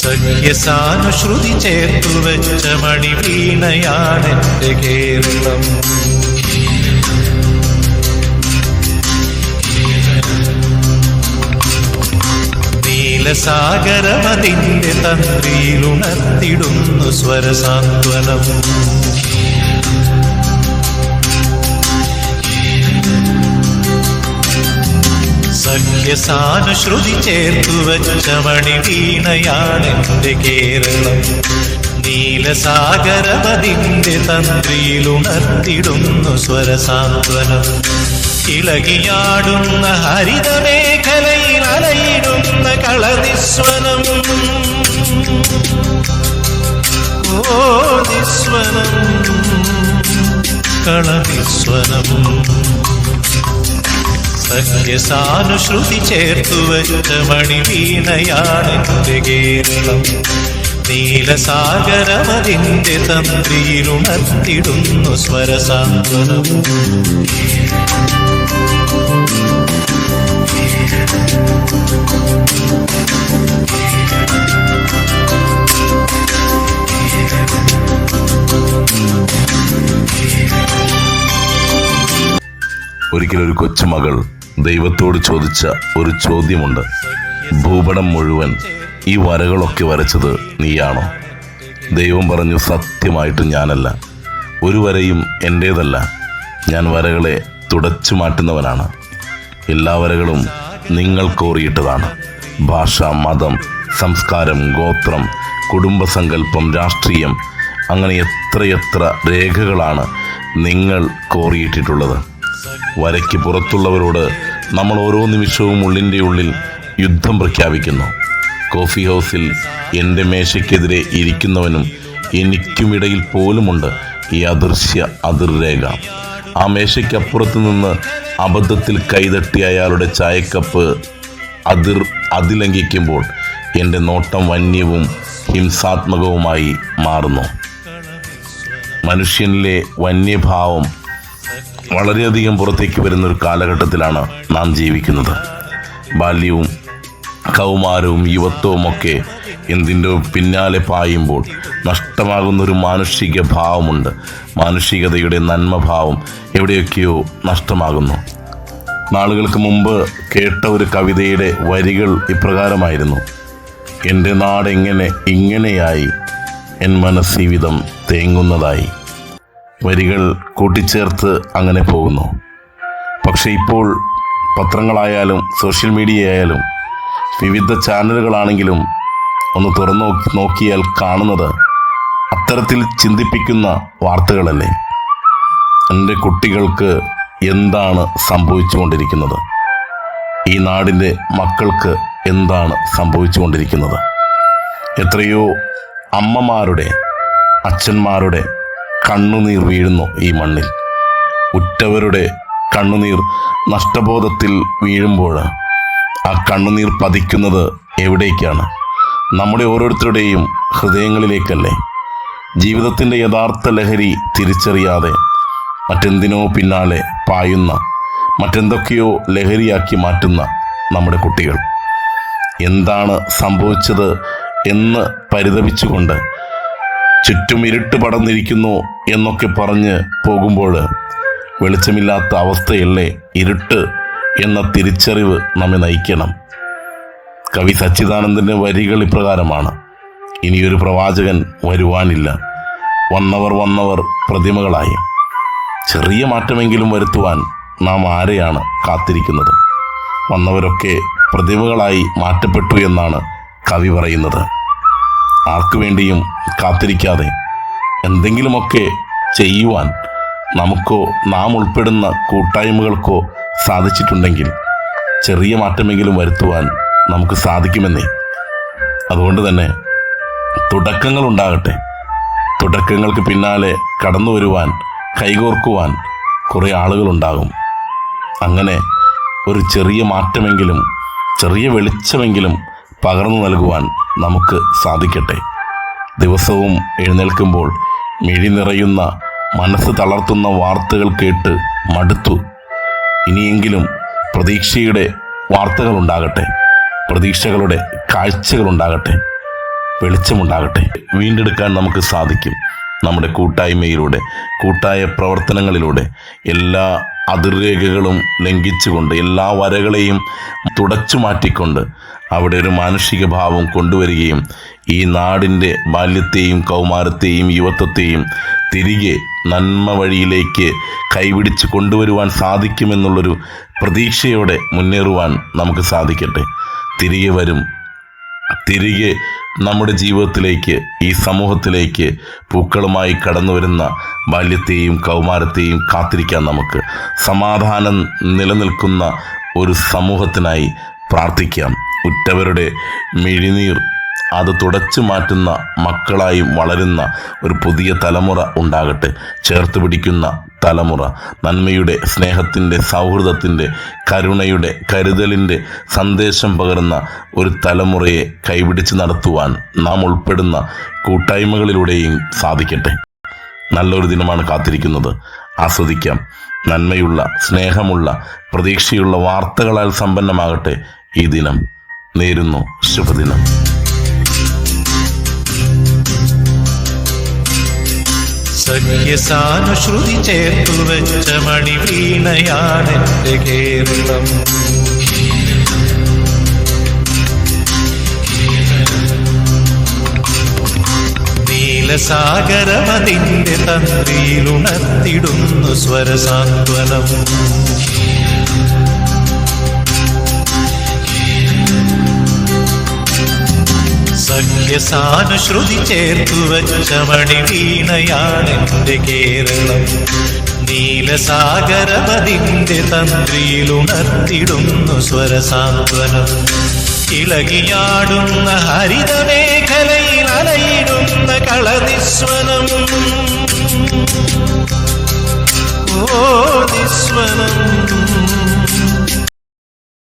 സഖ്യസാനുശ്രുതി ചേർത്തു വെച്ച മണി വീണയാണെന്റെ കേരളം. നീലസാഗരമതിന്റെ തന്ത്രിയിലുണർത്തിടുന്നു സ്വരസാന്ത്വനം. സഖ്യസാനുശ്രുതി ചേർത്തു വച്ച മണി വീണയാണെന്റെ കേരളം. നീലസാഗരപതിന്റെ തന്ത്രിയിലുണർത്തിടുന്നു സ്വരസാന്ത്വനം. ഇളകിയാടുന്ന ഹരിതമേഖലയിൽ അലയിടുന്ന കളനിസ്വനം. ഓ നിസ്വനം. കളനിസ്വനം. സഖ്യസാനുശ്രുതി ചേർത്തു വെച്ച മണി വീണയാണെന്റെ കേരളം നീലസാഗരമതിന്റെ തന്ത്രിയിലുണർത്തിടുന്നു സ്വരസാന്ത്വനം. ഒരിക്കലൊരു കൊച്ചുമകൾ ദൈവത്തോട് ചോദിച്ച ഒരു ചോദ്യമുണ്ട്. ഭൂപടം മുഴുവൻ ഈ വരകളൊക്കെ വരച്ചത് നീയാണോ? ദൈവം പറഞ്ഞു സത്യമായിട്ട് ഞാനല്ല. ഒരു വരയും എന്റേതല്ല ഞാൻ വരകളെ തുടച്ചു മാറ്റുന്നവനാണ്. എല്ലാ വരകളും നിങ്ങൾ കോറിയിട്ടതാണ്. ഭാഷ മതം സംസ്കാരം ഗോത്രം കുടുംബസങ്കല്പം രാഷ്ട്രീയം അങ്ങനെ എത്രയെത്ര രേഖകളാണ് നിങ്ങൾ കോറിയിട്ടിട്ടുള്ളത്. വരയ്ക്ക് പുറത്തുള്ളവരോട് നമ്മൾ ഓരോ നിമിഷവും ഉള്ളിന്റെ ഉള്ളിൽ യുദ്ധം പ്രഖ്യാപിക്കുന്നു. കോഫി ഹൗസിൽ എന്റെ മേശയ്ക്കെതിരെ ഇരിക്കുന്നവനും എനിക്കുമിടയിൽ പോലുമുണ്ട് ഈ അദൃശ്യ അതിർരേഖ. ആ മേശയ്ക്കപ്പുറത്ത് നിന്ന് അബദ്ധത്തിൽ കൈതട്ടി അയാളുടെ ചായക്കപ്പ് അതിർ അതിലംഘിക്കുമ്പോൾ എന്റെ നോട്ടം വന്യവും ഹിംസാത്മകവുമായി മാറുന്നു. മനുഷ്യനിലെ വന്യഭാവം വളരെയധികം പുറത്തേക്ക് വരുന്ന ഒരു കാലഘട്ടത്തിലാണ് നാം ജീവിക്കുന്നത്. ബാല്യവും കൗമാരവും യുവത്വവും ഒക്കെ എന്തിന്റെ പിന്നാലെ പായുമ്പോൾ നഷ്ടമാകുന്ന ഒരു മാനുഷിക ഭാവമുണ്ട്. മാനുഷികതയുടെ നന്മഭാവം എവിടെയൊക്കെയോ നഷ്ടമാകുന്നു. നാളുകൾക്ക് മുമ്പ് കേട്ട ഒരു കവിതയുടെ വരികൾ ഇപ്രകാരമായിരുന്നു. എന്റെ നാടെങ്ങനെ ഇങ്ങനെയായി എൻ മനസ്സീവിധം തേങ്ങുന്നതായി. വരികൾ കൂട്ടിച്ചേർത്ത് അങ്ങനെ പോകുന്നു. പക്ഷേ ഇപ്പോൾ പത്രങ്ങളായാലും സോഷ്യൽ മീഡിയ ആയാലും വിവിധ ചാനലുകളാണെങ്കിലും ഒന്ന് തുറന്നു നോക്കിയാൽ കാണുന്നത് അത്തരത്തിൽ ചിന്തിപ്പിക്കുന്ന വാർത്തകളല്ലേ? എന്റെ കുട്ടികൾക്ക് എന്താണ് സംഭവിച്ചുകൊണ്ടിരിക്കുന്നത്? ഈ നാടിന്റെ മക്കൾക്ക് എന്താണ് സംഭവിച്ചുകൊണ്ടിരിക്കുന്നത്? എത്രയോ അമ്മമാരുടെ അച്ഛന്മാരുടെ കണ്ണുനീർ വീഴുന്നു ഈ മണ്ണിൽ. ഉറ്റവരുടെ കണ്ണുനീർ നഷ്ടബോധത്തിൽ വീഴുമ്പോൾ ആ കണ്ണുനീർ പതിക്കുന്നത് എവിടേക്കാണ്? നമ്മുടെ ഓരോരുത്തരുടെയും ഹൃദയങ്ങളിലേക്കല്ലേ? ജീവിതത്തിന്റെ യഥാർത്ഥ ലഹരി തിരിച്ചറിയാതെ മറ്റെന്തിനോ പിന്നാലെ പായുന്ന മറ്റെന്തൊക്കെയോ ലഹരിയാക്കി മാറ്റുന്ന നമ്മുടെ കുട്ടികൾ. എന്താണ് സംഭവിച്ചത് എന്ന് പരിതപിച്ചുകൊണ്ട് ചുറ്റും ഇരുട്ട് പടർന്നിരിക്കുന്നു എന്നൊക്കെ പറഞ്ഞ് പോകുമ്പോൾ വെളിച്ചമില്ലാത്ത അവസ്ഥയല്ലേ ഇരുട്ട് എന്ന തിരിച്ചറിവ് നമ്മെ നയിക്കണം. കവി സച്ചിദാനന്ദന്റെ വരികൾ ഇപ്രകാരമാണ്. ഇനിയൊരു പ്രവാചകൻ വരുവാനില്ല. വന്നവർ വന്നവർ പ്രതിമകളായി. ചെറിയ മാറ്റമെങ്കിലും വരുത്തുവാൻ നാം ആരെയാണ് കാത്തിരിക്കുന്നത്? വന്നവരൊക്കെ പ്രതിമകളായി മാറ്റപ്പെട്ടു എന്നാണ് കവി പറയുന്നത്. ആർക്കു വേണ്ടിയും കാത്തിരിക്കാതെ എന്തെങ്കിലുമൊക്കെ ചെയ്യുവാൻ നമുക്കോ നാം ഉൾപ്പെടുന്ന കൂട്ടായ്മകൾക്കോ സാധിച്ചിട്ടുണ്ടെങ്കിൽ ചെറിയ മാറ്റമെങ്കിലും വരുത്തുവാൻ നമുക്ക് സാധിക്കുമെന്നേ. അതുകൊണ്ട് തന്നെ തുടക്കങ്ങൾ ഉണ്ടാകട്ടെ. തുടക്കങ്ങൾക്ക് പിന്നാലെ കടന്നു വരുവാൻ കൈകോർക്കുവാൻ കുറേ ആളുകളുണ്ടാകും അങ്ങനെ ഒരു ചെറിയ മാറ്റമെങ്കിലും ചെറിയ വെളിച്ചമെങ്കിലും പകർന്നു നൽകുവാൻ നമുക്ക് സാധിക്കട്ടെ. ദിവസവും എഴുന്നേൽക്കുമ്പോൾ മിഴി നിറയുന്ന മനസ്സ് തളർത്തുന്ന വാർത്തകൾ കേട്ട് മടുത്തു. ഇനിയെങ്കിലും പ്രതീക്ഷയുടെ വാർത്തകളുണ്ടാകട്ടെ പ്രതീക്ഷകളുടെ കാഴ്ചകളുണ്ടാകട്ടെ വെളിച്ചമുണ്ടാകട്ടെ. വീണ്ടെടുക്കാൻ നമുക്ക് സാധിക്കും. നമ്മുടെ കൂട്ടായ്മയിലൂടെ കൂട്ടായ പ്രവർത്തനങ്ങളിലൂടെ എല്ലാ അതിർരേഖകളും ലംഘിച്ചുകൊണ്ട് എല്ലാ വരകളെയും തുടച്ചു മാറ്റിക്കൊണ്ട് അവിടെ ഒരു മാനുഷിക ഭാവം കൊണ്ടുവരികയും ഈ നാടിന്റെ ബാല്യത്തെയും കൗമാരത്തെയും യുവത്വത്തെയും തിരികെ നന്മ വഴിയിലേക്ക് കൈപിടിച്ച് കൊണ്ടുവരുവാൻ സാധിക്കുമെന്നുള്ളൊരു പ്രതീക്ഷയോടെ മുന്നേറുവാൻ നമുക്ക് സാധിക്കട്ടെ. തിരികെ വരും. തിരികെ നമ്മുടെ ജീവിതത്തിലേക്ക് ഈ സമൂഹത്തിലേക്ക് പൂക്കളുമായി കടന്നു വരുന്ന ബാല്യത്തെയും കൗമാരത്തെയും കാത്തിരിക്കാൻ നമുക്ക്. സമാധാനം നിലനിൽക്കുന്ന ഒരു സമൂഹത്തിനായി പ്രാർത്ഥിക്കാം. ഉറ്റവരുടെ മിഴിനീർ അത് തുടച്ചു മാറ്റുന്ന മക്കളായി വളരുന്ന ഒരു പുതിയ തലമുറ ഉണ്ടാകട്ടെ. ചേർത്ത് പിടിക്കുന്ന തലമുറ നന്മയുടെ സ്നേഹത്തിന്റെ സൗഹൃദത്തിന്റെ കരുണയുടെ കരുതലിന്റെ സന്ദേശം പകരുന്ന ഒരു തലമുറയെ കൈപിടിച്ച് നടത്തുവാൻ നാം ഉൾപ്പെടുന്ന കൂട്ടായ്മകളിലൂടെയും സാധിക്കട്ടെ. നല്ലൊരു ദിനമാണ് കാത്തിരിക്കുന്നത്. ആസ്വദിക്കാം. നന്മയുള്ള സ്നേഹമുള്ള പ്രതീക്ഷയുള്ള വാർത്തകളാൽ സമ്പന്നമാകട്ടെ ഈ ദിനം. നേരുന്നു ശുഭദിനം. സഖ്യസാനുശ്രുതി ചേർത്തു വെച്ച മണി വീണയാണെന്റെ കേരളം. നീലസാഗരമതിന്റെ തന്ത്രിയിലുണർത്തിടുന്നു സ്വരസാന്ത്വനം. സഖ്യസാനുശ്രുതി ചേർത്തു വച്ച മണി വീണയാണെന്റെ കേരളം. നീലസാഗരപതിന്റെ തന്ത്രിയിലുണർത്തിടുന്നു സ്വരസാന്ത്വനം. ഇളകിയാടുന്ന ഹരിതമേഖലയിൽ അലയിടുന്ന കളനിസ്വനം. ഓ നിസ്വനം.